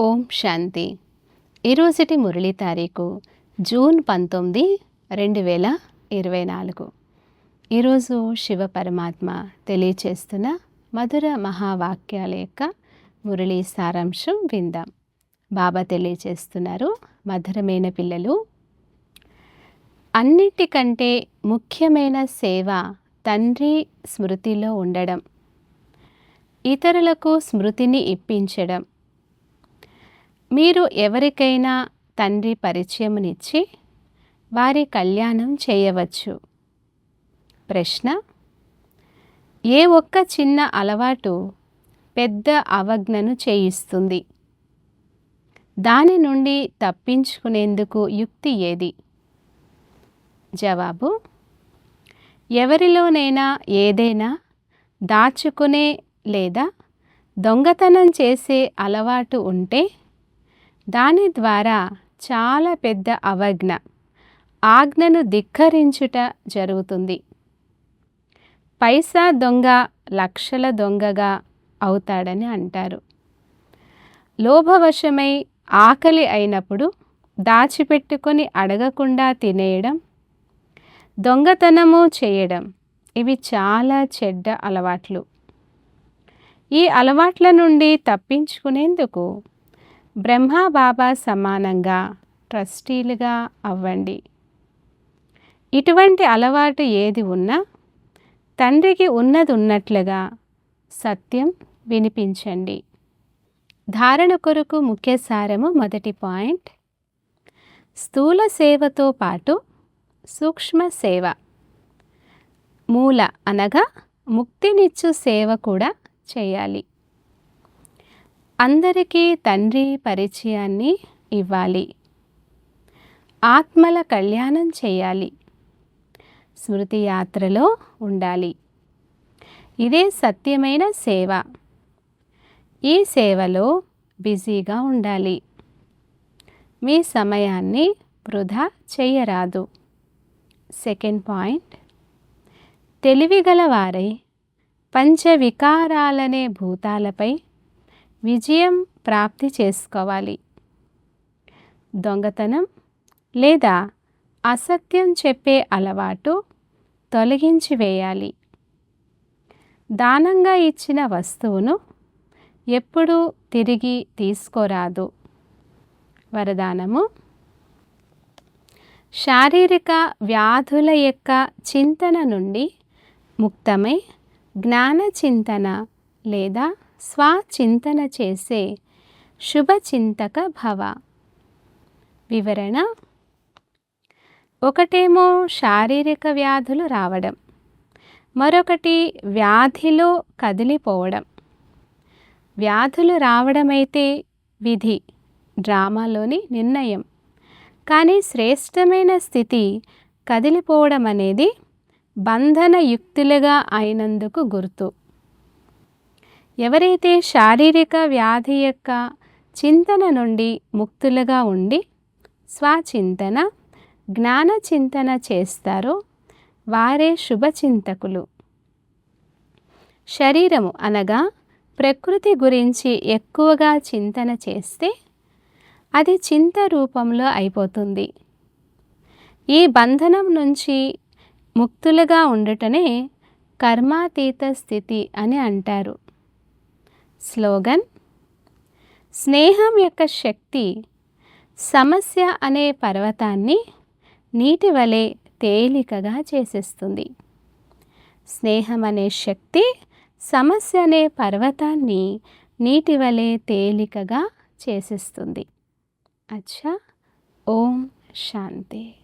ఓం శాంతి. ఈరోజుటి మురళి తారీఖు జూన్ పంతొమ్మిది రెండు వేల ఇరవై నాలుగు. ఈరోజు శివ పరమాత్మ తెలియచేస్తున్న మధుర మహావాక్యాల యొక్క మురళి సారాంశం విందాం. బాబా తెలియచేస్తున్నారు మధురమైన పిల్లలు. అన్నిటికంటే ముఖ్యమైన సేవ తండ్రి స్మృతిలో ఉండడం. ఇతరులకు స్మృతిని ఇప్పించడం. మీరు ఎవరికైనా తండ్రి పరిచయమునిచ్చి వారి కళ్యాణం చేయవచ్చు. ప్రశ్న ఏ ఒక్క చిన్న అలవాటు పెద్ద అవజ్ఞను చేయిస్తుంది? దాని నుండి తప్పించుకునేందుకు యుక్తి ఏది? జవాబు ఎవరిలోనైనా ఏదైనా దాచుకునే లేదా దొంగతనం చేసే అలవాటు ఉంటే దాని ద్వారా చాలా పెద్ద అవజ్ఞ ఆజ్ఞను ధిక్కరించుట జరుగుతుంది. పైసా దొంగ లక్షల దొంగగా అవుతాడని అంటారు. లోభవశమై ఆకలి అయినప్పుడు దాచిపెట్టుకొని అడగకుండా తినేయడం దొంగతనము చేయడం ఇవి చాలా చెడ్డ అలవాట్లు. ఈ అలవాట్ల నుండి తప్పించుకునేందుకు బ్రహ్మా బాబా సమానంగా ట్రస్టీలుగా అవ్వండి. ఇటువంటి అలవాటు ఏది ఉన్నా తండ్రికి ఉన్నది ఉన్నట్లుగా సత్యం వినిపించండి. ధారణ కొరకు ముఖ్య సారము మొదటి పాయింట్. స్థూల సేవతో పాటు సూక్ష్మ సేవ. మూల అనగా ముక్తినిచ్చు సేవ కూడా చేయాలి. అందరికీ తండ్రి పరిచయాన్ని ఇవ్వాలి. ఆత్మల కళ్యాణం చేయాలి. స్మృతి యాత్రలో ఉండాలి. ఇదే సత్యమైన సేవ. ఈ సేవలో బిజీగా ఉండాలి. మీ సమయాన్ని వృధా చేయరాదు. Second point. తెలివిగల వారై పంచవికారాలనే భూతాలపై విజయం ప్రాప్తి చేసుకోవాలి. దొంగతనం లేదా అసత్యం చెప్పే అలవాటు తొలగించి వేయాలి. దానంగా ఇచ్చిన వస్తువును ఎప్పుడూ తిరిగి తీసుకోరాదు. వరదానము శారీరక వ్యాధుల యొక్క చింతన నుండి ముక్తమై జ్ఞాన చింతన లేదా స్వచింతన చేసే శుభచింతక భవ. వివరణ? ఒకటేమో శారీరక వ్యాధులు రావడం. మరొకటి వ్యాధిలో కదిలిపోవడం. వ్యాధులు రావడమైతే విధి డ్రామాలోని నిర్ణయం. కానీ శ్రేష్టమైన స్థితి కదిలిపోవడం అనేది బంధన యుక్తులుగా అయినందుకు గుర్తు. ఎవరైతే శారీరక వ్యాధి యొక్క చింతన నుండి ముక్తులుగా ఉండి స్వచింతన జ్ఞాన చింతన చేస్తారో వారే శుభచింతకులు శరీరము అనగా ప్రకృతి గురించి ఎక్కువగా చింతన చేస్తే అది చింత రూపంలో అయిపోతుంది. ఈ బంధనం నుంచి ముక్తులుగా ఉండటనే కర్మాతీత స్థితి అని అంటారు. స్లోగన్ స్నేహం యొక్క శక్తి సమస్య అనే పర్వతాన్ని నీటి వలె తేలికగా చేసేస్తుంది. స్నేహం అనే శక్తి సమస్య అనే పర్వతాన్ని నీటి వలె తేలికగా చేసేస్తుంది. అచ్చా ఓం శాంతి.